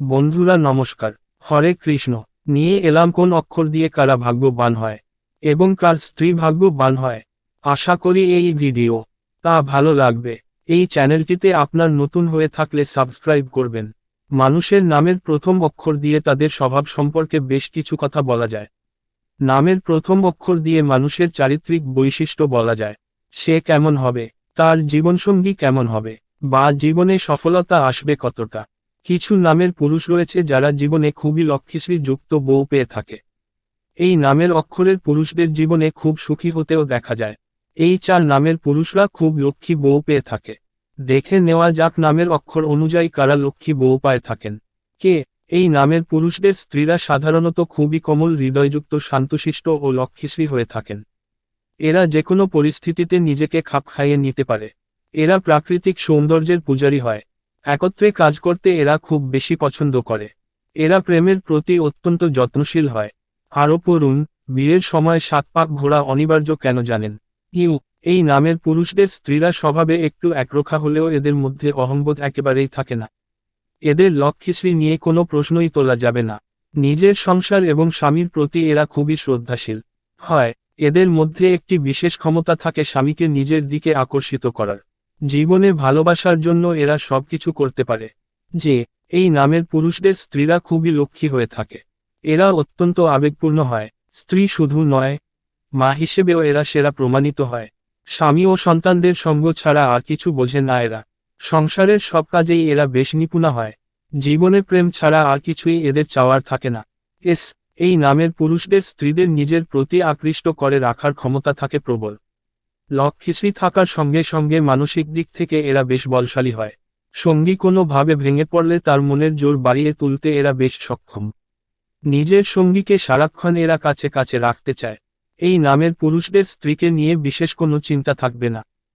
বন্ধুরা নমস্কার। হরে কৃষ্ণ। নিয়ে এলাম কোন অক্ষর দিয়ে কারা ভাগ্যবান হয়, এবং কার স্ত্রী ভাগ্যবান হয়। আশা করি এই ভিডিও তা ভালো লাগবে। এই চ্যানেলটিতে আপনার নতুন হয়ে থাকলে সাবস্ক্রাইব করবেন। মানুষের নামের প্রথম অক্ষর দিয়ে তাদের স্বভাব সম্পর্কে বেশ কিছু কথা বলা যায়। নামের প্রথম অক্ষর দিয়ে মানুষের চারিত্রিক বৈশিষ্ট্য বলা যায়। সে কেমন হবে, তার জীবনসঙ্গী কেমন হবে, বা জীবনে সফলতা আসবে কতটা। কিছু নামের পুরুষ রয়েছে যারা জীবনে খুবই লক্ষ্মীশ্রী যুক্ত বউ পেয়ে থাকে। এই নামের অক্ষরের পুরুষদের জীবনে খুব সুখী হতেও দেখা যায়। এই চার নামের পুরুষরা খুব লক্ষ্মী বউ পেয়ে থাকে। দেখে নেওয়া যাক নামের অক্ষর অনুযায়ী কারা লক্ষ্মী বউ পায় থাকেন। কে? এই নামের পুরুষদের স্ত্রীরা সাধারণত খুবই কোমল, হৃদয়যুক্ত, শান্তশিষ্ট ও লক্ষ্মীশ্রী হয়ে থাকেন। এরা যে কোনো পরিস্থিতিতে নিজেকে খাপ খাইয়ে নিতে পারে। এরা প্রাকৃতিক সৌন্দর্যের পূজারী হয়। একত্রে কাজ করতে এরা খুব বেশি পছন্দ করে। এরা প্রেমের প্রতি অত্যন্ত যত্নশীল হয়। আরও পড়ুন, বিয়ের সময় সাত পাক ঘোরা অনিবার্য কেন জানেন? ইউ, এই নামের পুরুষদের স্ত্রীরা স্বভাবে একটু একরোখা হলেও এদের মধ্যে অহংবোধ একেবারেই থাকে না। এদের লক্ষ্মীশ্রী নিয়ে কোনো প্রশ্নই তোলা যাবে না। নিজের সংসার এবং স্বামীর প্রতি এরা খুবই শ্রদ্ধাশীল। হয়, এদের মধ্যে একটি বিশেষ ক্ষমতা থাকে স্বামীকে নিজের দিকে আকর্ষিত করার। জীবনে ভালোবাসার জন্য এরা সবকিছু করতে পারে। যে, এই নামের পুরুষদের স্ত্রীরা খুবই লক্ষ্মী হয়ে থাকে। এরা অত্যন্ত আবেগপূর্ণ হয়। স্ত্রী শুধু নয়, মা হিসেবেও এরা সেরা প্রমাণিত হয়। স্বামী ও সন্তানদের সঙ্গ ছাড়া আর কিছু বোঝে না এরা। সংসারের সব কাজেই এরা বেশ নিপুণা হয়। জীবনে প্রেম ছাড়া আর কিছুই এদের চাওয়ার থাকে না। এস, এই নামের পুরুষদের স্ত্রীদের নিজের প্রতি আকৃষ্ট করে রাখার ক্ষমতা থাকে প্রবল। লক্ষ্মীশ্রী থাকার সঙ্গে সঙ্গে মানসিক দিক থেকে এরা বেশ বলশালী হয়। সঙ্গী কোনো ভাবে ভেঙে পড়লে তার মনের জোর বাড়িয়ে তুলতে এরা বেশ সক্ষম। নিজের সঙ্গীকে সারাক্ষণ এরা কাছে কাছে রাখতে চায়। এই নামের পুরুষদের স্ত্রীকে নিয়ে বিশেষ কোনো চিন্তা থাকবে না।